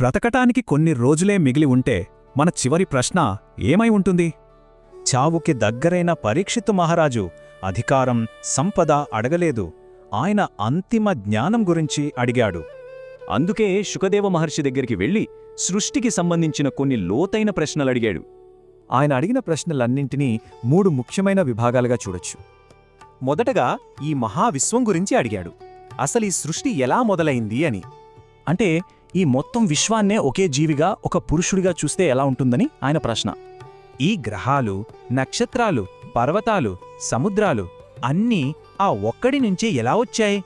బ్రతకటానికి కొన్ని రోజులే మిగిలి ఉంటే మన చివరి ప్రశ్న ఏమై ఉంటుంది? చావుకి దగ్గరైన పరీక్షిత్తు మహారాజు అధికారం సంపద అడగలేదు. ఆయన అంతిమ జ్ఞానం గురించి అడిగాడు. అందుకే శుకదేవ మహర్షి దగ్గరికి వెళ్ళి సృష్టికి సంబంధించిన కొన్ని లోతైన ప్రశ్నలు అడిగాడు. ఆయన అడిగిన ప్రశ్నలన్నింటినీ మూడు ముఖ్యమైన విభాగాలుగా చూడొచ్చు. మొదటగా ఈ మహావిశ్వం గురించి అడిగాడు. అసలు ఈ సృష్టి ఎలా మొదలైంది అని. అంటే ఈ మొత్తం విశ్వాన్నే ఒకే జీవిగా ఒక పురుషుడిగా చూస్తే ఎలా ఉంటుందని ఆయన ప్రశ్న. ఈ గ్రహాలు నక్షత్రాలు పర్వతాలు సముద్రాలు అన్నీ ఆ ఒక్కడి నుంచే ఎలా వచ్చాయి?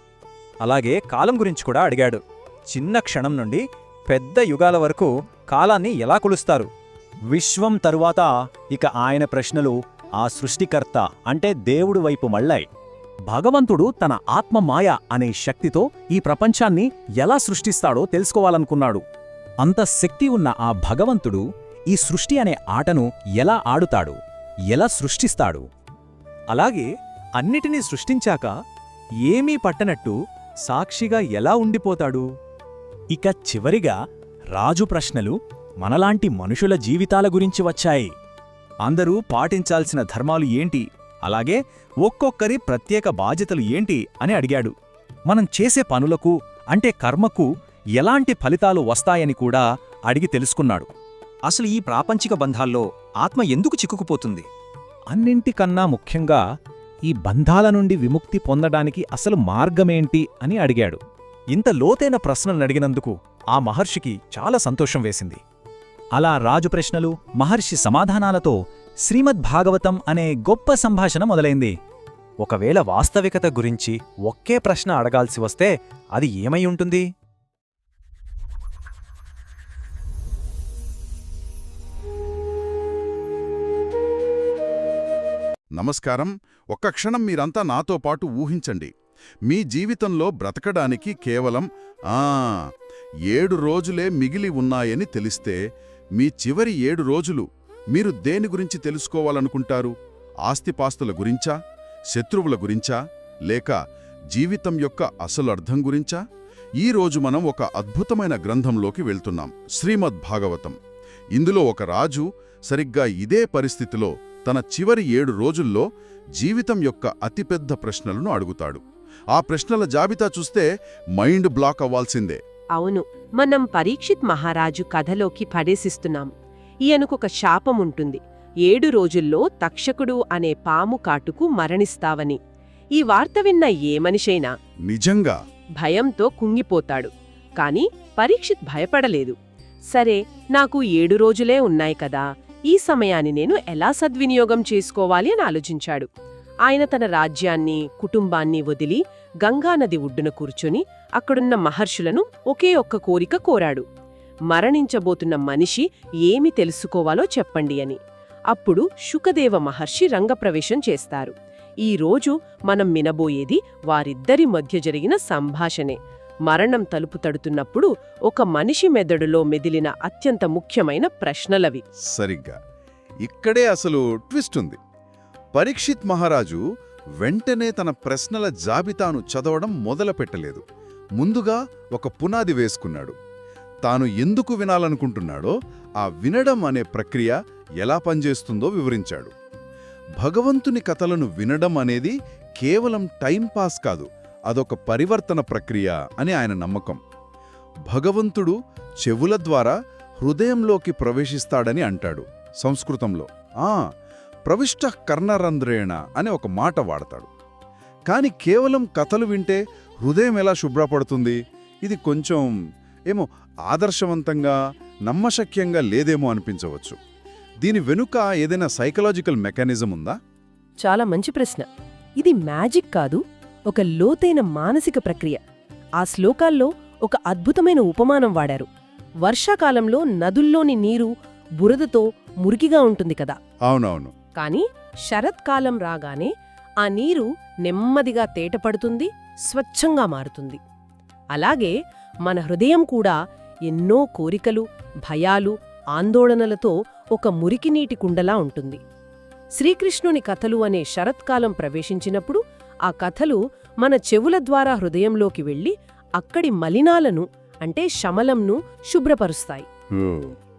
అలాగే కాలం గురించి కూడా అడిగాడు. చిన్న క్షణం నుండి పెద్ద యుగాల వరకు కాలాన్ని ఎలా కొలుస్తారు? విశ్వం తరువాత ఇక ఆయన ప్రశ్నలు ఆ సృష్టికర్త అంటే దేవుడు వైపు మళ్ళాయి. భగవంతుడు తన ఆత్మ మాయ అనే శక్తితో ఈ ప్రపంచాన్ని ఎలా సృష్టిస్తాడో తెలుసుకోవాలనుకున్నాడు. అంత శక్తి ఉన్న ఆ భగవంతుడు ఈ సృష్టి అనే ఆటను ఎలా ఆడుతాడు ఎలా సృష్టిస్తాడు? అలాగే అన్నిటినీ సృష్టించాక ఏమీ పట్టనట్టు సాక్షిగా ఎలా ఉండిపోతాడు? ఇక చివరిగా రాజు ప్రశ్నలు మనలాంటి మనుషుల జీవితాల గురించి వచ్చాయి. అందరూ పాటించాల్సిన ధర్మాలు ఏంటి? అలాగే ఒక్కొక్కరి ప్రత్యేక బాధ్యతలు ఏంటి అని అడిగాడు. మనం చేసే పనులకు అంటే కర్మకు ఎలాంటి ఫలితాలు వస్తాయని కూడా అడిగి తెలుసుకున్నాడు. అసలు ఈ ప్రాపంచిక బంధాల్లో ఆత్మ ఎందుకు చిక్కుకుపోతుంది? అన్నింటికన్నా ముఖ్యంగా ఈ బంధాల నుండి విముక్తి పొందడానికి అసలు మార్గమేంటి అని అడిగాడు. ఇంత లోతైన ప్రశ్నలు అడిగినందుకు ఆ మహర్షికి చాలా సంతోషం వేసింది. అలా రాజు ప్రశ్నలు మహర్షి సమాధానాలతో శ్రీమద్భాగవతం అనే గొప్ప సంభాషణ మొదలైంది. ఒకవేళ వాస్తవికత గురించి ఒకే ప్రశ్న అడగాల్సి వస్తే అది ఏమై ఉంటుంది? నమస్కారం. ఒక్క క్షణం మీరంతా నాతో పాటు ఊహించండి. మీ జీవితంలో బ్రతకడానికి కేవలం ఆ ఏడు రోజులే మిగిలి ఉన్నాయని తెలిస్తే మీ చివరి ఏడు రోజులు మీరు దేని గురించి తెలుసుకోవాలనుకుంటారు? ఆస్తిపాస్తుల గురించా? శత్రువుల గురించా? లేక జీవితం యొక్క అసలు అర్థం గురించా? ఈ రోజు మనం ఒక అద్భుతమైన గ్రంథంలోకి వెళ్తున్నాం. శ్రీమద్ భాగవతం. ఇందులో ఒక రాజు సరిగ్గా ఇదే పరిస్థితిలో తన చివరి ఏడు రోజుల్లో జీవితం యొక్క అతిపెద్ద ప్రశ్నలను అడుగుతాడు. ఆ ప్రశ్నల జాబితా చూస్తే మైండ్ బ్లాక్ అవ్వాల్సిందే. అవును. మనం పరీక్షిత్ మహారాజు కథలోకి పడేసిస్తున్నాం. ఈయనకొక శాపం ఉంటుంది ఏడు రోజుల్లో తక్షకుడు అనే పాము కాటుకు మరణిస్తావని. ఈ వార్త విన్న ఏ మనిషైనా నిజంగా? భయంతో కుంగిపోతాడు. కాని పరీక్షిత్ భయపడలేదు. సరే నాకు ఏడు రోజులే ఉన్నాయి కదా. ఈ సమయాన్ని నేను ఎలా సద్వినియోగం చేసుకోవాలి అని ఆలోచించాడు. ఆయన తన రాజ్యాన్ని కుటుంబాన్ని వదిలి గంగానది ఒడ్డున కూర్చొని అక్కడున్న మహర్షులను ఒకే ఒక్క కోరిక కోరాడు. మరణించబోతున్న మనిషి ఏమి తెలుసుకోవాలో చెప్పండి అని. అప్పుడు శుకదేవ మహర్షి రంగప్రవేశం చేస్తారు. ఈరోజు మనం వినబోయేది వారిద్దరి మధ్య జరిగిన సంభాషణే. మరణం తలుపు తడుతున్నప్పుడు ఒక మనిషి మెదడులో మెదిలిన అత్యంత ముఖ్యమైన ప్రశ్నలవి. సరిగ్గా. ఇక్కడే అసలు ట్విస్ట్ ఉంది. పరీక్షిత్ మహారాజు వెంటనే తన ప్రశ్నల జాబితాను చదవడం మొదలుపెట్టలేదు. ముందుగా ఒక పునాది వేసుకున్నాడు. తాను ఎందుకు వినాలనుకుంటున్నాడో ఆ వినడం అనే ప్రక్రియ ఎలా పనిచేస్తుందో వివరించాడు. భగవంతుని కథలను వినడం అనేది కేవలం టైంపాస్ కాదు అదొక పరివర్తన ప్రక్రియ అని ఆయన నమ్మకం. భగవంతుడు చెవుల ద్వారా హృదయంలోకి ప్రవేశిస్తాడని అంటాడు సంస్కృతంలో. ఆ ప్రవిష్ట కర్ణరంధ్రేణ అనే ఒక మాట వాడతాడు. కాని కేవలం కథలు వింటే హృదయం ఎలా శుభ్రపడుతుంది? ఇది కొంచెం ఏమో ఆదర్శవంతంగా నమ్మశక్యంగా లేదేమో అనిపించవచ్చు. దీని వెనుక ఏదైనా సైకలాజికల్ మెకానిజం ఉందా? చాలా మంచి ప్రశ్న. ఇది మ్యాజిక్ కాదు ఒక లోతైన మానసిక ప్రక్రియ. ఆ శ్లోకాల్లో ఒక అద్భుతమైన ఉపమానం వాడారు. వర్షాకాలంలో నదుల్లోని నీరు బురదతో మురికిగా ఉంటుంది కదా. అవునవును. కాని శరత్కాలం రాగానే ఆ నీరు నెమ్మదిగా తేటపడుతుంది స్వచ్ఛంగా మారుతుంది. అలాగే మన హృదయం కూడా ఎన్నో కోరికలు భయాలు ఆందోళనలతో ఒక మురికినీటి కుండలా ఉంటుంది. శ్రీకృష్ణుని కథలు అనే శరత్కాలం ప్రవేశించినప్పుడు ఆ కథలు మన చెవుల ద్వారా హృదయంలోకి వెళ్ళి అక్కడి మలినాలను అంటే శమలంను శుభ్రపరుస్తాయి.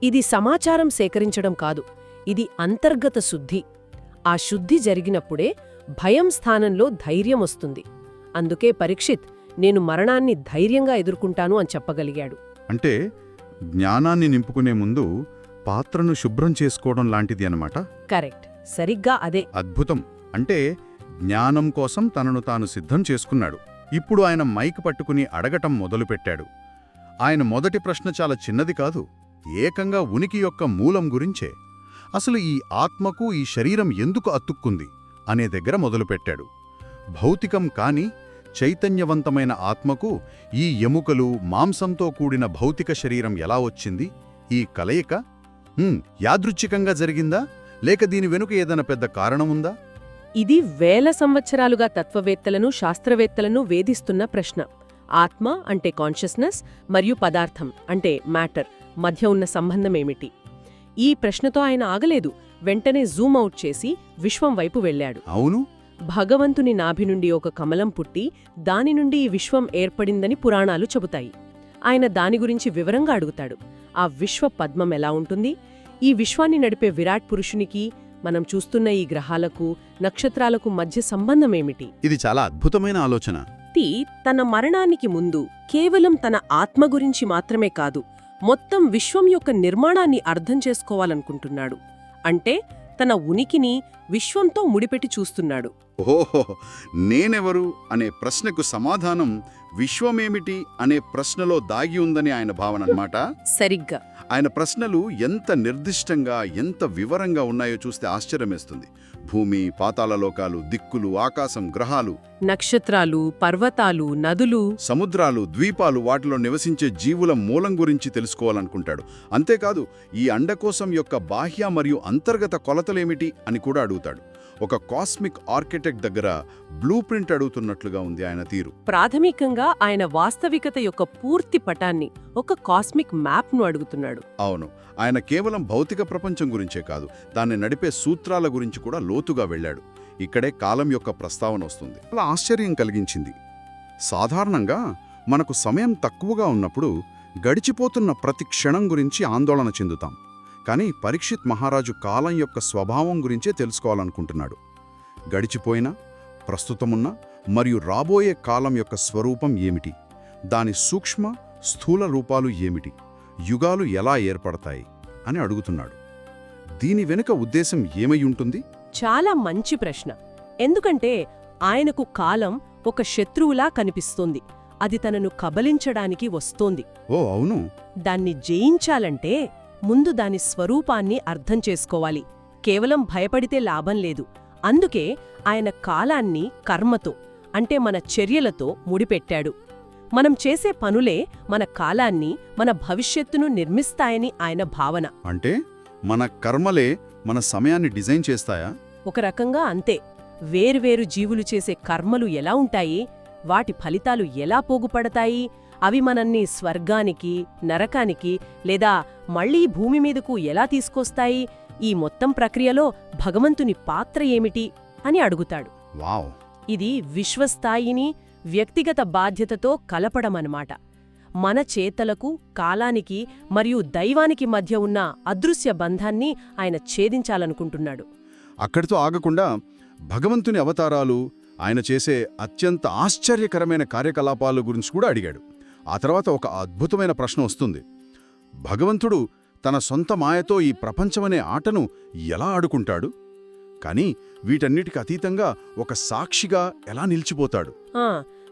ఇది సమాచారం సేకరించడం కాదు ఇది అంతర్గత శుద్ధి. ఆ శుద్ధి జరిగినప్పుడే భయం స్థానంలో ధైర్యం వస్తుంది. అందుకే పరీక్షిత్ నేను మరణాన్ని ధైర్యంగా ఎదుర్కొంటాను అని చెప్పగలిగాడు. అంటే జ్ఞానాన్ని నింపుకునే ముందు పాత్రను శుభ్రం చేసుకోవడం లాంటిది అన్నమాట? కరెక్ట్. సరిగ్గా అదే. అద్భుతం. అంటే జ్ఞానం కోసం తనను తాను సిద్ధం చేసుకున్నాడు. ఇప్పుడు ఆయన మైక్ పట్టుకుని అడగటం మొదలుపెట్టాడు. ఆయన మొదటి ప్రశ్న చాలా చిన్నది కాదు. ఏకంగా ఉనికి యొక్క మూలం గురించే. అసలు ఈ ఆత్మకు ఈ శరీరం ఎందుకు అతుక్కుంది? అనే దగ్గర మొదలుపెట్టాడు. భౌతికం కాని చైతన్యవంతమైన ఆత్మకు ఈ ఎముకలు మాంసంతో కూడిన భౌతిక శరీరం ఎలా వచ్చింది? ఈ కలయిక? యాదృచ్ఛికంగా జరిగిందా? లేక దీని వెనుక ఏదైనా పెద్ద కారణముందా ఇది వేల సంవత్సరాలుగా తత్వవేత్తలను శాస్త్రవేత్తలను వేధిస్తున్న ప్రశ్న. ఆత్మ అంటే కాన్షియస్నెస్ మరియు పదార్థం అంటే మ్యాటర్ మధ్య ఉన్న సంబంధమేమిటి? ఈ ప్రశ్నతో ఆయన ఆగలేదు. వెంటనే జూమ్ అవుట్ చేసి విశ్వం వైపు వెళ్ళాడు. అవును? భగవంతుని నాభి నుండి ఒక కమలం పుట్టి దాని నుండి ఈ విశ్వం ఏర్పడిందని పురాణాలు చెబుతాయి. ఆయన దాని గురించి వివరంగా అడుగుతాడు. ఆ విశ్వ పద్మం ఎలా ఉంటుంది? ఈ విశ్వాన్ని నడిపే విరాట్ పురుషునికి మనం చూస్తున్న ఈ గ్రహాలకు నక్షత్రాలకు మధ్య సంబంధమేమిటి ఇది చాలా అద్భుతమైన ఆలోచన. వ్యక్తి తన మరణానికి ముందు కేవలం తన ఆత్మ గురించి మాత్రమే కాదు మొత్తం విశ్వం యొక్క నిర్మాణాన్ని అర్థం చేసుకోవాలనుకుంటున్నాడు. అంటే తన ఉనికిని విశ్వంతో ముడిపెట్టి చూస్తున్నాడు. ఓహో నేనెవరు అనే ప్రశ్నకు సమాధానం విశ్వమేమిటి అనే ప్రశ్నలో దాగి ఉందని ఆయన భావన అన్నమాట. సరిగ్గా. ఆయన ప్రశ్నలు ఎంత నిర్దిష్టంగా ఎంత వివరంగా ఉన్నాయో చూస్తే ఆశ్చర్యమేస్తుంది. భూమి పాతాళలోకాలు దిక్కులు ఆకాశం గ్రహాలు. నక్షత్రాలు పర్వతాలు నదులు. సముద్రాలు ద్వీపాలు వాటిలో నివసించే జీవుల మూలం గురించి తెలుసుకోవాలనుకుంటాడు. అంతేకాదు ఈ అండకోశం యొక్క బాహ్య మరియు అంతర్గత కొలతలేమిటి అని కూడా అడుగుతాడు. ఒక కాస్మిక్ ఆర్కిటెక్ట్ దగ్గర బ్లూ ప్రింట్ అడుగుతున్నట్లుగా ఉంది ఆయన తీరు. ప్రాథమికంగా ఆయన వాస్తవికత యొక్క పూర్తి పటాన్ని ఒక కాస్మిక్ మ్యాప్ను అడుగుతున్నాడు. అవును ఆయన కేవలం భౌతిక ప్రపంచం గురించే కాదు దాన్ని నడిపే సూత్రాల గురించి కూడా లోతుగా వెళ్ళాడు. ఇక్కడే కాలం యొక్క ప్రస్తావన వస్తుంది. అలా ఆశ్చర్యం కలిగించింది. సాధారణంగా మనకు సమయం తక్కువగా ఉన్నప్పుడు గడిచిపోతున్న ప్రతి క్షణం గురించి ఆందోళన చెందుతాం. కానీ పరీక్షిత్ మహారాజు కాలం యొక్క స్వభావం గురించే తెలుసుకోవాలనుకుంటున్నాడు. గడిచిపోయిన ప్రస్తుతమున్న మరియు రాబోయే కాలం యొక్క స్వరూపం ఏమిటి? దాని సూక్ష్మ స్థూల రూపాలు ఏమిటి? యుగాలు ఎలా ఏర్పడతాయి? అని అడుగుతున్నాడు. దీని వెనుక ఉద్దేశం ఏమై ఉంటుంది? చాలా మంచి ప్రశ్న. ఎందుకంటే ఆయనకు కాలం ఒక శత్రువులా కనిపిస్తోంది. అది తనను కబలించడానికి వస్తోంది. ఓ అవును. దాన్ని జయించాలంటే ముందు దాని స్వరూపాన్ని అర్థం చేసుకోవాలి. కేవలం భయపడితే లాభం లేదు. అందుకే ఆయన కాలాన్ని కర్మతో అంటే మన చర్యలతో ముడిపెట్టాడు. మనం చేసే పనులే మన కాలాన్ని మన భవిష్యత్తును నిర్మిస్తాయని ఆయన భావన. అంటే మన కర్మలే మన సమయాన్ని డిజైన్ చేస్తాయా? ఒక రకంగా అంతే. వేర్వేరు జీవులు చేసే కర్మలు ఎలా ఉంటాయి? వాటి ఫలితాలు ఎలా పోగుపడతాయి? అవి మనల్ని స్వర్గానికి నరకానికి లేదా మళ్ళీ భూమి మీదకు ఎలా తీసుకొస్తాయి? ఈ మొత్తం ప్రక్రియలో భగవంతుని పాత్ర ఏమిటి? అని అడుగుతాడు. వావ్. ఇది విశ్వస్థాయిని వ్యక్తిగత బాధ్యతతో కలపడమన్నమాట మన చేతలకు కాలానికి మరియు దైవానికి మధ్య ఉన్న అదృశ్య బంధాన్ని ఆయన ఛేదించాలనుకుంటున్నాడు. అక్కడితో ఆగకుండా భగవంతుని అవతారాలు ఆయన చేసే అత్యంత ఆశ్చర్యకరమైన కార్యకలాపాల గురించి కూడా అడిగాడు. ఆ తర్వాత ఒక అద్భుతమైన ప్రశ్న వస్తుంది. భగవంతుడు తన సొంత మాయతో ఈ ప్రపంచమనే ఆటను ఎలా ఆడుకుంటాడు? కానీ వీటన్నిటికి అతీతంగా ఒక సాక్షిగా ఎలా నిలిచిపోతాడు?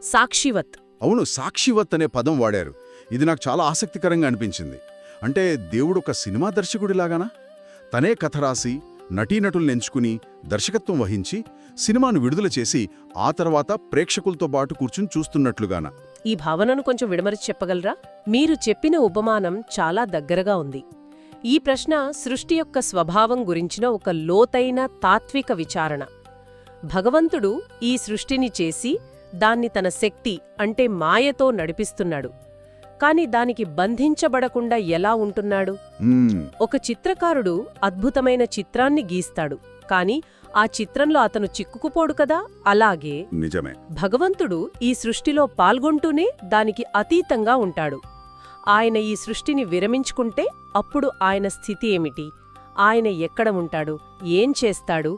సాక్షివత్. అవును సాక్షివత్ అనే పదం వాడారు. ఇది నాకు చాలా ఆసక్తికరంగా అనిపించింది. అంటే దేవుడు ఒక సినిమా దర్శకుడిలాగానా? తనే కథ రాసి నటీనటుల్ని ఎంచుకుని దర్శకత్వం వహించి సినిమాను విడుదల చేసి ఆ తర్వాత ప్రేక్షకులతో పాటు కూర్చుని చూస్తున్నట్లుగానా? ఈ భావనను కొంచెం విడమరిచి చెప్పగలరా? మీరు చెప్పిన ఉపమానం చాలా దగ్గరగా ఉంది. ఈ ప్రశ్న సృష్టి యొక్క స్వభావం గురించిన ఒక లోతైన తాత్విక విచారణ. భగవంతుడు ఈ సృష్టిని చేసి దాన్ని తన శక్తి అంటే మాయతో నడిపిస్తున్నాడు. కాని దానికి బంధించబడకుండా ఎలా ఉంటున్నాడు? ఒక చిత్రకారుడు అద్భుతమైన చిత్రాన్ని గీస్తాడు. కాని ఆ చిత్రంలో అతను చిక్కుకుపోడు కదా? అలాగే నిజమే. భగవంతుడు ఈ సృష్టిలో పాల్గొంటూనే దానికి అతీతంగా ఉంటాడు. ఆయన ఈ సృష్టిని విరమించుకుంటే అప్పుడు ఆయన స్థితి ఏమిటి? ఆయన ఎక్కడ ఉంటాడు? ఏం చేస్తాడు?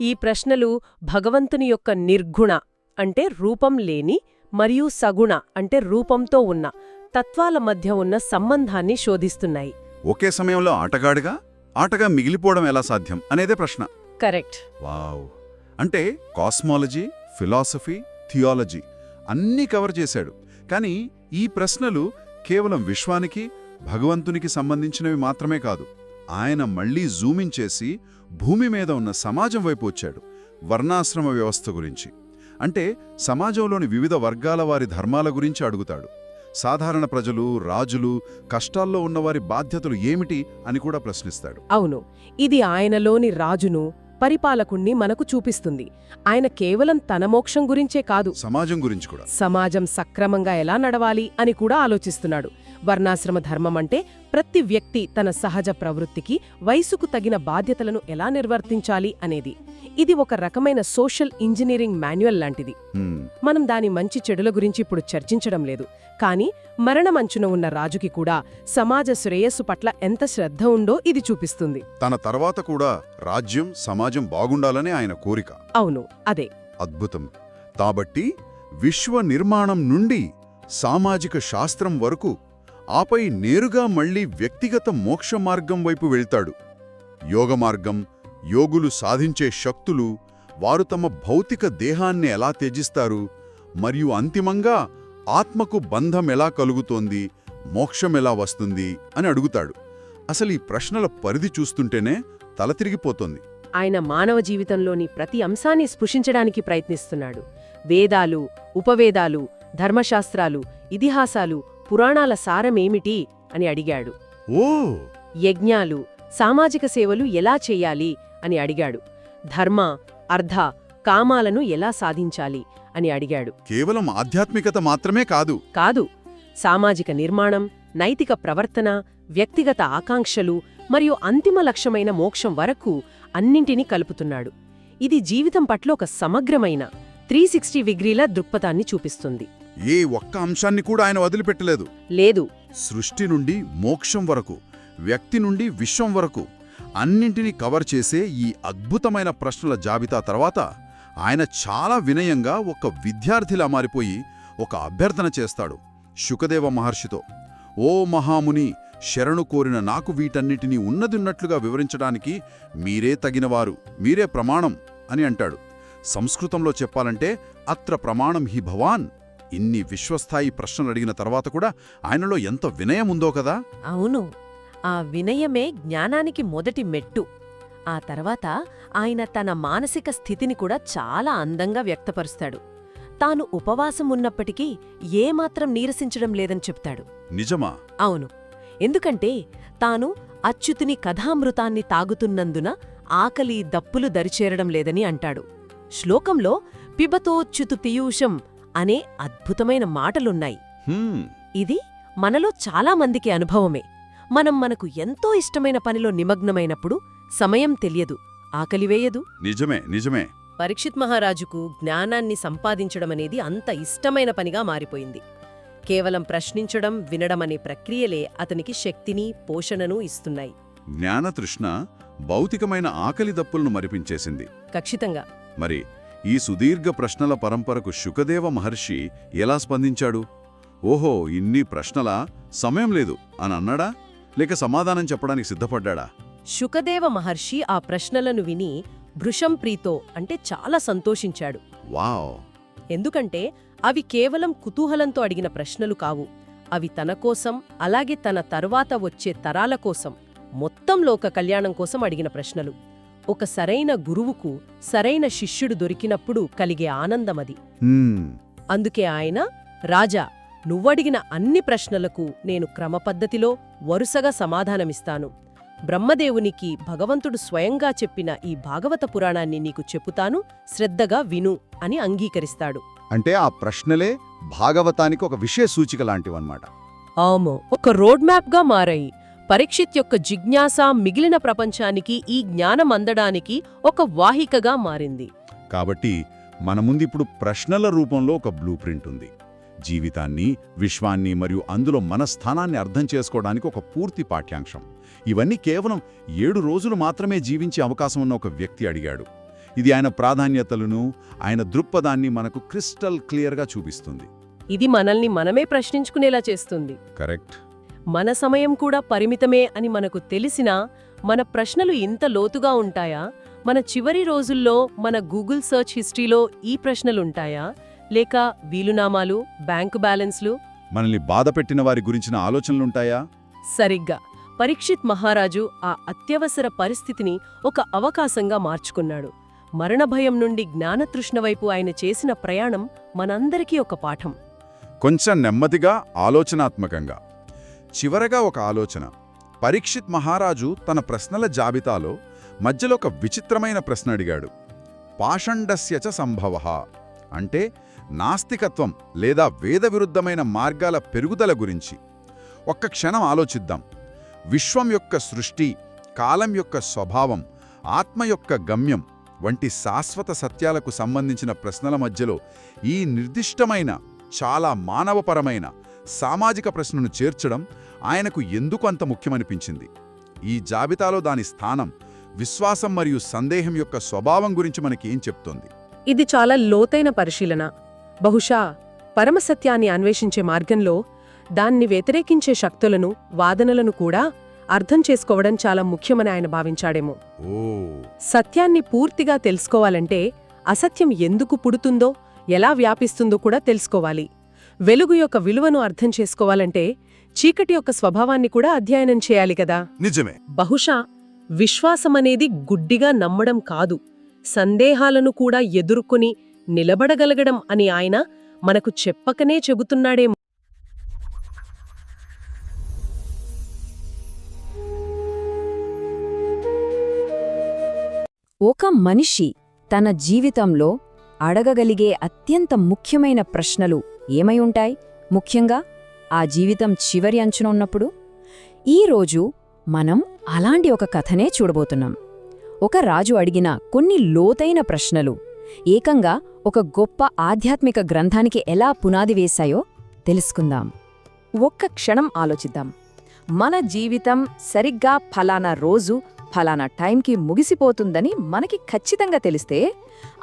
ఈ ప్రశ్నలు భగవంతుని యొక్క నిర్గుణ అంటే రూపం లేని మరియు సగుణ అంటే రూపంతో ఉన్న తత్వాల మధ్య ఉన్న సంబంధాన్ని శోధిస్తున్నాయి. ఒకే సమయంలో ఆటగాడిగా ఆటగా మిగిలిపోవడం ఎలా సాధ్యం? అనేదే ప్రశ్న. కరెక్ట్. వావ్. అంటే కాస్మాలజీ ఫిలాసఫీ థియాలజీ అన్నీ కవర్ చేశాడు. కానీ ఈ ప్రశ్నలు కేవలం విశ్వానికి భగవంతునికి సంబంధించినవి మాత్రమే కాదు ఆయన మళ్ళీ జూమిన్ చేసి భూమి మీద ఉన్న సమాజం వైపు వచ్చాడు వర్ణాశ్రమ వ్యవస్థ గురించి. అంటే సమాజంలోని వివిధ వర్గాల వారి ధర్మాల గురించి అడుగుతాడు. సాధారణ ప్రజలు రాజులు కష్టాల్లో ఉన్నవారి బాధ్యతలు ఏమిటి అని కూడా ప్రశ్నిస్తాడు. అవును ఇది ఆయనలోని రాజును పరిపాలకుణ్ణి మనకు చూపిస్తుంది. ఆయన కేవలం తన మోక్షం గురించే కాదు. సమాజం గురించి కూడా. సమాజం సక్రమంగా ఎలా నడవాలి అని కూడా ఆలోచిస్తున్నాడు. వర్ణాశ్రమ ధర్మం అంటే ప్రతి వ్యక్తి తన సహజ ప్రవృత్తికి వయసుకు తగిన బాధ్యతలను ఎలా నిర్వర్తించాలి అనేది. ఇది ఒక రకమైన సోషల్ ఇంజనీరింగ్ మాన్యువల్ లాంటిది. మనం దాని మంచి చెడుల గురించి ఇప్పుడు చర్చించడం లేదు. కానీ మరణమంచున ఉన్న రాజుకి కూడా సమాజ శ్రేయస్సు పట్ల ఎంత శ్రద్ధ ఉందో ఇది చూపిస్తుంది. తన తర్వాత కూడా రాజ్యం సమాజం బాగుండాలనే ఆయన కోరిక. అవును అదే. అద్భుతం. కాబట్టి విశ్వ నిర్మాణం నుండి సామాజిక శాస్త్రం వరకు ఆపై నేరుగా మళ్ళీ వ్యక్తిగత మోక్ష మార్గం వైపు వెళ్తాడు. యోగ మార్గం యోగులు సాధించే శక్తులు వారు తమ భౌతిక దేహాన్ని ఎలా త్యజిస్తారు మరియు అంతిమంగా ఆత్మకు బంధం ఎలా కలుగుతోంది మోక్షం ఎలా వస్తుంది అని అడుగుతాడు. అసలు ఈ ప్రశ్నల పరిధి చూస్తుంటేనే తలతిరిగిపోతోంది ఆయన మానవ జీవితంలోని ప్రతి అంశాన్ని స్పృశించడానికి ప్రయత్నిస్తున్నాడు. వేదాలు ఉపవేదాలు ధర్మశాస్త్రాలు ఇతిహాసాలు పురాణాల సారమేమిటి? అని అడిగాడు. ఓ! యజ్ఞాలు సామాజిక సేవలు ఎలా చెయ్యాలి అని అడిగాడు. ధర్మ అర్ధ కామాలను ఎలా సాధించాలి? అని అడిగాడు. కేవలం ఆధ్యాత్మికత మాత్రమే కాదు. కాదు. సామాజిక నిర్మాణం నైతిక ప్రవర్తన వ్యక్తిగత ఆకాంక్షలు మరియు అంతిమ లక్ష్యమైన మోక్షం వరకు అన్నింటినీ కలుపుతున్నాడు. ఇది జీవితం పట్ల ఒక సమగ్రమైన త్రీ సిక్స్టీ విగ్రీల దృక్పథాన్ని చూపిస్తుంది. ఏ ఒక్క అంశాన్ని కూడా ఆయన వదిలిపెట్టలేదు. లేదు. సృష్టి నుండి మోక్షం వరకు వ్యక్తి నుండి విశ్వం వరకు అన్నింటినీ కవర్ చేసే ఈ అద్భుతమైన ప్రశ్నల జాబితా తర్వాత ఆయన చాలా వినయంగా ఒక విద్యార్థిలా మారిపోయి ఒక అభ్యర్థన చేస్తాడు శుకదేవ మహర్షితో. ఓ మహాముని శరణు కోరిన నాకు వీటన్నిటినీ ఉన్నదిన్నట్లుగా వివరించడానికి మీరే తగినవారు మీరే ప్రమాణం అని అంటాడు. సంస్కృతంలో చెప్పాలంటే అత్ర ప్రమాణం హి భవాన్ ఇన్ని విశ్వస్థాయి ప్రశ్నలు అడిగిన తర్వాత కూడా ఆయనలో ఎంత వినయం ఉందో కదా? అవును. ఆ వినయమే జ్ఞానానికి మొదటి మెట్టు. ఆ తర్వాత ఆయన తన మానసిక స్థితిని కూడా చాలా అందంగా వ్యక్తపరుస్తాడు. తాను ఉపవాసం ఉన్నప్పటికీ ఏమాత్రం నీరసించడం లేదని చెప్తాడు. నిజమా? అవును. ఎందుకంటే తాను అచ్యుతుని కథామృతాన్ని తాగుతున్నందున ఆకలి దప్పులు దరిచేరడం లేదని అంటాడు. శ్లోకంలో పిబతోచ్యుతు పీయూషం అనే అద్భుతమైన మాటలున్నాయి. ఇది మనలో చాలా మందికి అనుభవమే. మనం మనకు ఎంతో ఇష్టమైన పనిలో నిమగ్నమైనప్పుడు సమయం తెలియదు ఆకలివేయదు నిజమే నిజమే. పరీక్షిత్ మహారాజుకు జ్ఞానాన్ని సంపాదించడమనేది అంత ఇష్టమైన పనిగా మారిపోయింది. కేవలం ప్రశ్నించడం వినడం అనే ప్రక్రియలే అతనికి శక్తిని పోషణను ఇస్తున్నాయి. జ్ఞానతృష్ణ భౌతికమైన ఆకలి దప్పులను మరిపించేసింది. ఖచ్చితంగా. మరి ఈ సుదీర్ఘ ప్రశ్నల పరంపరకు శుకదేవ మహర్షి ఎలా స్పందించాడు? ఓహో ఇన్ని ప్రశ్నలా? సమయం లేదు అని అన్నాడా? లేక సమాధానం చెప్పడానికి సిద్ధపడ్డా శుకదేవ మహర్షి ఆ ప్రశ్నలను విని భృశం ప్రీతో అంటే చాలా సంతోషించాడు. వావ్! ఎందుకంటే అవి కేవలం కుతూహలంతో అడిగిన ప్రశ్నలు కావు. అవి తన కోసం అలాగే తన తరువాత వచ్చే తరాల కోసం మొత్తం లోక కళ్యాణం కోసం అడిగిన ప్రశ్నలు. ఒక సరైన గురువుకు సరైన శిష్యుడు దొరికినప్పుడు కలిగే ఆనందమది. అందుకే ఆయన రాజా నువ్వడిగిన అన్ని ప్రశ్నలకు నేను క్రమపద్ధతిలో వరుసగా సమాధానమిస్తాను. బ్రహ్మదేవునికి భగవంతుడు స్వయంగా చెప్పిన ఈ భాగవత పురాణాన్ని నీకు చెప్పుతాను శ్రద్ధగా విను అని అంగీకరిస్తాడు. అంటే ఆ ప్రశ్నలే భాగవతానికి ఒక విషయ సూచిక లాంటివన్నమాట. ఆమో ఒక రోడ్ మ్యాప్గా మారాయి. పరీక్షిత్ యొక్క జిజ్ఞాస మిగిలిన ప్రపంచానికి ఈ జ్ఞానం అందడానికి ఒక వాహికగా మారింది. కాబట్టి మన ముందు ఇప్పుడు ప్రశ్నల రూపంలో ఒక బ్లూ ప్రింట్ ఉంది. జీవితాన్ని విశ్వాన్ని మరియు అందులో మన స్థానాన్ని అర్థం చేసుకోవడానికి ఒక పూర్తి పాఠ్యాంశం. ఇవన్నీ కేవలం ఏడు రోజులు మాత్రమే జీవించే అవకాశం ఉన్న ఒక వ్యక్తి అడిగాడు. ఇది ఆయన ప్రాధాన్యతలను ఆయన దృక్పథాన్ని మనకు క్రిస్టల్ క్లియర్గా చూపిస్తుంది. ఇది మనల్ని మనమే ప్రశ్నించుకునేలా చేస్తుంది. కరెక్ట్. మన సమయం కూడా పరిమితమే అని మనకు తెలిసినా మన ప్రశ్నలు ఇంత లోతుగా ఉంటాయా? మన చివరి రోజుల్లో మన గూగుల్ సర్చ్ హిస్టరీలో ఈ ప్రశ్నలుంటాయా? లేక వీలునామాలు బ్యాంకు బ్యాలెన్స్లు? మనల్ని బాధపెట్టిన వారి గురించిన ఆలోచనలుంటాయా? సరిగ్గా. పరీక్షిత్ మహారాజు ఆ అత్యవసర పరిస్థితిని ఒక అవకాశంగా మార్చుకున్నాడు. మరణభయం నుండి జ్ఞానతృష్ణ వైపు ఆయన చేసిన ప్రయాణం మనందరికీ ఒక పాఠం. కొంచెం నెమ్మదిగా ఆలోచనాత్మకంగా. చివరగా ఒక ఆలోచన. పరీక్షిత్ మహారాజు తన ప్రశ్నల జాబితాలో మధ్యలో ఒక విచిత్రమైన ప్రశ్న అడిగాడు. పాషండస్యచ సంభవ. అంటే నాస్తికత్వం లేదా వేదవిరుద్ధమైన మార్గాల పెరుగుదల గురించి. ఒక్క క్షణం ఆలోచిద్దాం. విశ్వం యొక్క సృష్టి కాలం యొక్క స్వభావం ఆత్మ యొక్క గమ్యం వంటి శాశ్వత సత్యాలకు సంబంధించిన ప్రశ్నల మధ్యలో ఈ నిర్దిష్టమైన చాలా మానవపరమైన సామాజిక ప్రశ్నను చేర్చడం ఆయనకు ఎందుకు అంత ముఖ్యమనిపించింది? ఈ జాబితాలో దాని స్థానం విశ్వాసం మరియు సందేహం యొక్క స్వభావం గురించి మనకి ఏం చెప్తోంది? ఇది చాలా లోతైన పరిశీలన. బహుశా పరమసత్యాన్ని అన్వేషించే మార్గంలో దాన్ని వ్యతిరేకించే శక్తులను వాదనలను కూడా అర్థం చేసుకోవడం చాలా ముఖ్యమని ఆయన భావించాడేమో. సత్యాన్ని పూర్తిగా తెలుసుకోవాలంటే అసత్యం ఎందుకు పుడుతుందో ఎలా వ్యాపిస్తుందో కూడా తెలుసుకోవాలి. వెలుగు యొక్క విలువను అర్థం చేసుకోవాలంటే చీకటి యొక్క స్వభావాన్ని కూడా అధ్యయనం చేయాలి కదా. నిజమే. బహుశా విశ్వాసమనేది గుడ్డిగా నమ్మడం కాదు. సందేహాలను కూడా ఎదుర్కొని నిలబడగలగడం అని ఆయన మనకు చెప్పకనే చెబుతున్నాడేమో. ఒక మనిషి తన జీవితంలో అడగగలిగే అత్యంత ముఖ్యమైన ప్రశ్నలు ఏమై ఉంటాయి? ముఖ్యంగా ఆ జీవితం చివరి అంచున ఉన్నప్పుడు ఈరోజు మనం అలాంటి ఒక కథనే చూడబోతున్నాం. ఒక రాజు అడిగిన కొన్ని లోతైన ప్రశ్నలు ఏకంగా ఒక గొప్ప ఆధ్యాత్మిక గ్రంథానికి ఎలా పునాది వేశాయో తెలుసుకుందాం. ఒక్క క్షణం ఆలోచిద్దాం. మన జీవితం సరిగ్గా ఫలానా రోజు ఫలానా టైంకి ముగిసిపోతుందని మనకి ఖచ్చితంగా తెలిస్తే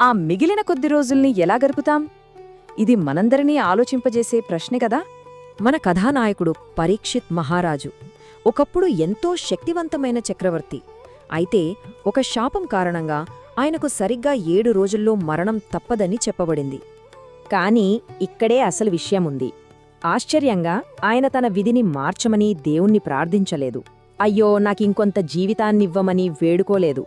ఆ మిగిలిన కొద్ది రోజుల్ని ఎలా గడుపుతాం? ఇది మనందరినీ ఆలోచింపజేసే ప్రశ్నే కదా? మన కథానాయకుడు పరీక్షిత్ మహారాజు. ఒకప్పుడు ఎంతో శక్తివంతమైన చక్రవర్తి. అయితే ఒక శాపం కారణంగా ఆయనకు సరిగ్గా ఏడు రోజుల్లో మరణం తప్పదని చెప్పబడింది. కాని ఇక్కడే అసలు విషయముంది. ఆశ్చర్యంగా ఆయన తన విధిని మార్చమని దేవుణ్ణి ప్రార్థించలేదు. అయ్యో నాకింకొంత జీవితాన్నివ్వమని వేడుకోలేదు.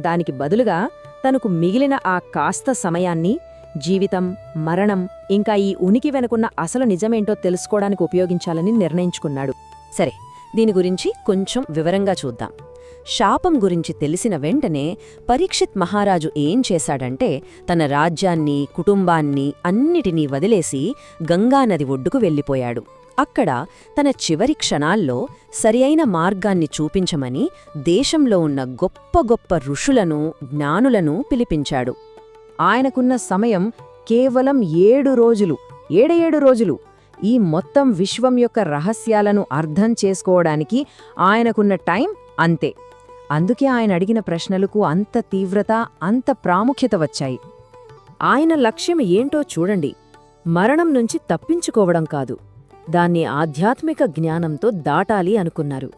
దానికి బదులుగా తనకు మిగిలిన ఆ కాస్త సమయాన్ని జీవితం మరణం ఇంకా ఈ ఉనికి వెనుకున్న అసలు నిజమేంటో తెలుసుకోవడానికి ఉపయోగించాలని నిర్ణయించుకున్నాడు. సరే దీని గురించి కొంచెం వివరంగా చూద్దాం. శాపం గురించి తెలిసిన వెంటనే పరీక్షిత్ మహారాజు ఏం చేశాడంటే తన రాజ్యాన్ని కుటుంబాన్ని అన్నిటినీ వదిలేసి గంగానది ఒడ్డుకు వెళ్ళిపోయాడు. అక్కడ తన చివరి క్షణాల్లో సరియైన మార్గాన్ని చూపించమని దేశంలో ఉన్న గొప్ప గొప్ప ఋషులను జ్ఞానులను పిలిపించాడు. ఆయనకున్న సమయం కేవలం ఏడు రోజులు ఏడేడు రోజులు. ఈ మొత్తం విశ్వం యొక్క రహస్యాలను అర్థం చేసుకోవడానికి ఆయనకున్న టైం అంతే. అందుకే ఆయన అడిగిన ప్రశ్నలకు అంత తీవ్రత అంత ప్రాముఖ్యత వచ్చాయి. ఆయన లక్ష్యం ఏంటో చూడండి. మరణం నుంచి తప్పించుకోవడం కాదు. దాన్ని ఆధ్యాత్మిక జ్ఞానంతో దాటాలి అనుకున్నారు.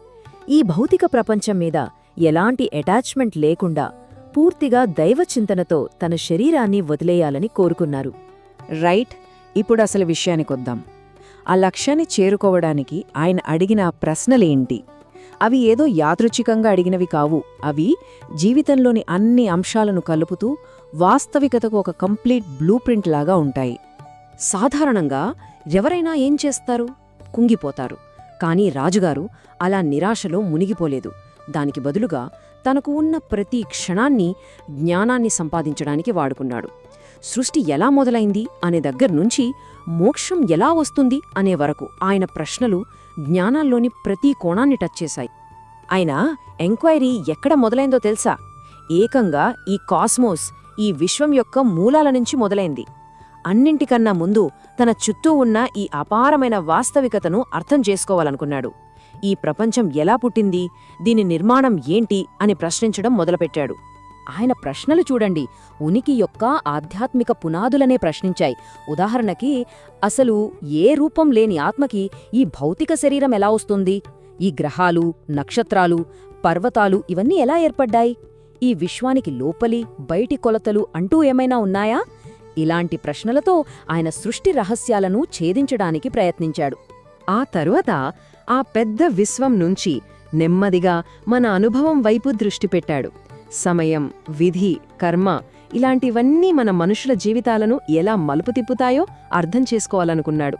ఈ భౌతిక ప్రపంచం మీద ఎలాంటి అటాచ్మెంట్ లేకుండా పూర్తిగా దైవచింతనతో తన శరీరాన్ని వదిలేయాలని కోరుకున్నారు. రైట్ ఇప్పుడు అసలు విషయానికొద్దాం ఆ లక్ష్యాన్ని చేరుకోవడానికి ఆయన అడిగిన ప్రశ్నలేంటి అవి ఏదో యాదృచ్ఛికంగా అడిగినవి కావు. అవి జీవితంలోని అన్ని అంశాలను కలుపుతూ వాస్తవికతకు ఒక కంప్లీట్ బ్లూ ప్రింట్ లాగా ఉంటాయి. సాధారణంగా ఎవరైనా ఏం చేస్తారు? కుంగిపోతారు. కానీ రాజుగారు అలా నిరాశలో మునిగిపోలేదు. దానికి బదులుగా తనకు ఉన్న ప్రతి క్షణాన్ని జ్ఞానాన్ని సంపాదించడానికి వాడుకున్నాడు. సృష్టి ఎలా మొదలైంది అనే దగ్గర్నుంచి మోక్షం ఎలా వస్తుంది అనే వరకు ఆయన ప్రశ్నలు జ్ఞానాల్లోని ప్రతి కోణాన్ని టచ్ చేశాయి. ఆయన ఎంక్వైరీ ఎక్కడ మొదలైందో తెలుసా? ఏకంగా ఈ కాస్మోస్ ఈ విశ్వం యొక్క మూలాల నుంచి మొదలైంది. అన్నింటికన్నా ముందు తన చుట్టూ ఉన్న ఈ అపారమైన వాస్తవికతను అర్థం చేసుకోవాలనుకున్నాడు. ఈ ప్రపంచం ఎలా పుట్టింది? దీని నిర్మాణం ఏంటి? అని ప్రశ్నించడం మొదలుపెట్టాడు. ఆయన ప్రశ్నలు చూడండి. ఉనికి యొక్క ఆధ్యాత్మిక పునాదులనే ప్రశ్నించాయి. ఉదాహరణకి అసలు ఏ రూపం లేని ఆత్మకి ఈ భౌతిక శరీరం ఎలా వస్తుంది? ఈ గ్రహాలు నక్షత్రాలు పర్వతాలు ఇవన్నీ ఎలా ఏర్పడ్డాయి? ఈ విశ్వానికి లోపలి బయటి కొలతలు అంటూ ఏమైనా ఉన్నాయా? ఇలాంటి ప్రశ్నలతో ఆయన సృష్టి రహస్యాలను ఛేదించడానికి ప్రయత్నించాడు. ఆ తరువాత ఆ పెద్ద విశ్వం నుంచి నెమ్మదిగా మన అనుభవం వైపు దృష్టి పెట్టాడు. సమయం విధి కర్మ ఇలాంటివన్నీ మన మనుషుల జీవితాలను ఎలా మలుపు తిప్పుతాయో అర్థం చేసుకోవాలనుకున్నాడు.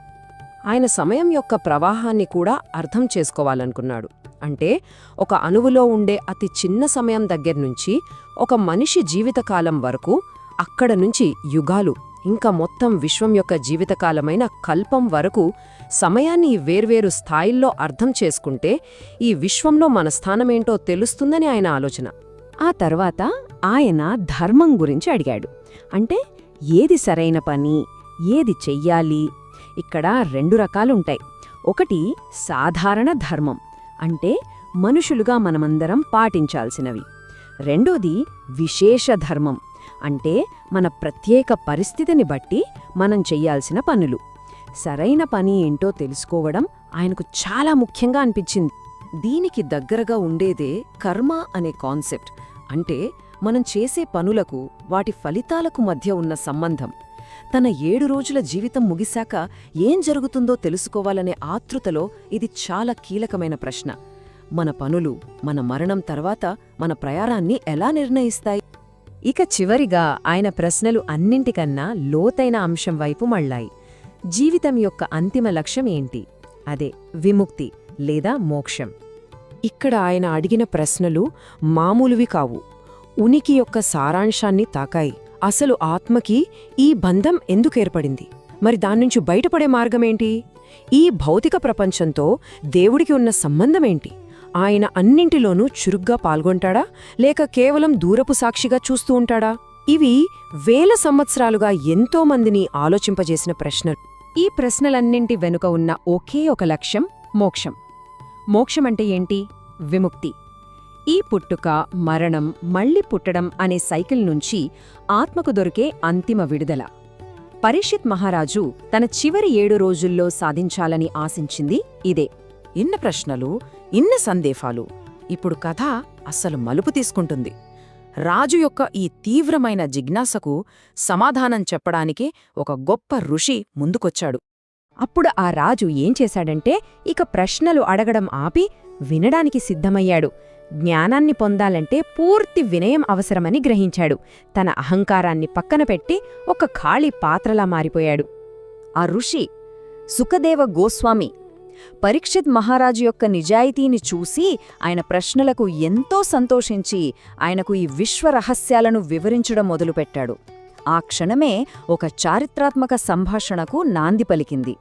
ఆయన సమయం యొక్క ప్రవాహాన్ని కూడా అర్థం చేసుకోవాలనుకున్నాడు. అంటే ఒక అణువులో ఉండే అతి చిన్న సమయం దగ్గర్నుంచి ఒక మనిషి జీవితకాలం వరకు అక్కడ నుంచి యుగాలు ఇంకా మొత్తం విశ్వం యొక్క జీవితకాలమైన కల్పం వరకు సమయాన్ని వేర్వేరు స్థాయిల్లో అర్థం చేసుకుంటే ఈ విశ్వంలో మన స్థానమేంటో తెలుస్తుందని ఆయన ఆలోచన. ఆ తర్వాత ఆయన ధర్మం గురించి అడిగాడు. అంటే ఏది సరైన పని ఏది చెయ్యాలి? ఇక్కడ రెండు రకాలుంటాయి. ఒకటి సాధారణ ధర్మం అంటే మనుషులుగా మనమందరం పాటించాల్సినవి. రెండోది విశేష ధర్మం అంటే మన ప్రత్యేక పరిస్థితిని బట్టి మనం చెయ్యాల్సిన పనులు. సరైన పని ఏంటో తెలుసుకోవడం ఆయనకు చాలా ముఖ్యంగా అనిపించింది. దీనికి దగ్గరగా ఉండేదే కర్మ అనే కాన్సెప్ట్. అంటే మనం చేసే పనులకు వాటి ఫలితాలకు మధ్య ఉన్న సంబంధం. తన ఏడు రోజుల జీవితం ముగిశాక ఏం జరుగుతుందో తెలుసుకోవాలనే ఆతృతలో ఇది చాలా కీలకమైన ప్రశ్న. మన పనులు మన మరణం తర్వాత మన ప్రయాణాన్ని ఎలా నిర్ణయిస్తాయి? ఇక చివరిగా ఆయన ప్రశ్నలు అన్నింటికన్నా లోతైన అంశం వైపు మళ్ళాయి. జీవితం యొక్క అంతిమ లక్ష్యం ఏంటి? అదే విముక్తి లేదా మోక్షం. ఇక్కడ ఆయన అడిగిన ప్రశ్నలు మామూలువి కావు. ఉనికి యొక్క సారాంశాన్ని తాకాయి. అసలు ఆత్మకి ఈ బంధం ఎందుకేర్పడింది మరి దాన్నుంచి బయటపడే మార్గమేంటి ఈ భౌతిక ప్రపంచంతో దేవుడికి ఉన్న సంబంధమేంటి ఆయన అన్నింటిలోనూ చురుగ్గా పాల్గొంటాడా? లేక కేవలం దూరపు సాక్షిగా చూస్తూ ఉంటాడా? ఇవి వేల సంవత్సరాలుగా ఎంతో మందిని ఆలోచింపజేసిన ప్రశ్నలు. ఈ ప్రశ్నలన్నింటి వెనుక ఉన్న ఒకే ఒక లక్ష్యం మోక్షం. మోక్షమంటే ఏంటి? విముక్తి. ఈ పుట్టుక మరణం మళ్ళీ పుట్టడం అనే సైకిల్ నుంచి ఆత్మకు దొరికే అంతిమ విడుదల. పరీక్షిత్ మహారాజు తన చివరి ఏడు రోజుల్లో సాధించాలని ఆశించింది ఇదే. ఇన్న ప్రశ్నలు ఇన్న సందేహాలు. ఇప్పుడు కథ అస్సలు మలుపు తీసుకుంటుంది. రాజు యొక్క ఈ తీవ్రమైన జిజ్ఞాసకు సమాధానం చెప్పడానికి ఒక గొప్ప ఋషి ముందుకొచ్చాడు. అప్పుడు ఆ రాజు ఏం చేశాడంటే ఇక ప్రశ్నలు అడగడం ఆపి వినడానికి సిద్ధమయ్యాడు. జ్ఞానాన్ని పొందాలంటే పూర్తి వినయం అవసరమని గ్రహించాడు. తన అహంకారాన్ని పక్కన పెట్టి ఒక ఖాళీ పాత్రలా మారిపోయాడు. ఆ ఋషి సుఖదేవ గోస్వామి పరీక్షిత్ మహారాజు యొక్క నిజాయితీని చూసి ఆయన ప్రశ్నలకు ఎంతో సంతోషించి ఆయనకు ఈ విశ్వ రహస్యాలను వివరించడం మొదలుపెట్టాడు. ఆ క్షణమే ఒక చారిత్రాత్మక సంభాషణకు నాంది పలికింది.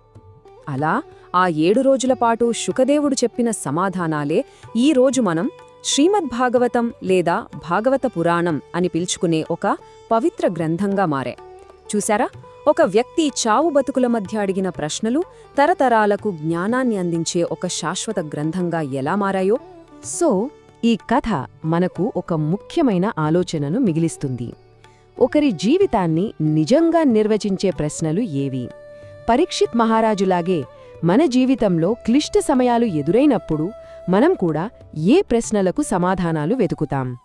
అలా ఆ ఏడు రోజుల పాటు శుకదేవుడు చెప్పిన సమాధానాలే ఈ రోజు మనం శ్రీమద్భాగవతం లేదా భాగవత పురాణం అని పిలుచుకునే ఒక పవిత్ర గ్రంథంగా మారే చూశారా? ఒక వ్యక్తి చావు బతుకుల మధ్య అడిగిన ప్రశ్నలు తరతరాలకు జ్ఞానాన్ని అందించే ఒక శాశ్వత గ్రంథంగా ఎలా మారాయో? సో ఈ కథ మనకు ఒక ముఖ్యమైన ఆలోచనను మిగిలిస్తుంది. ఒకరి జీవితాన్ని నిజంగా నిర్వచించే ప్రశ్నలు ఏవి? పరీక్షిత్ మహారాజులాగే మన జీవితంలో క్లిష్ట సమయాలు ఎదురైనప్పుడు మనం కూడా ఏ ప్రశ్నలకు సమాధానాలు వెతుకుతాం?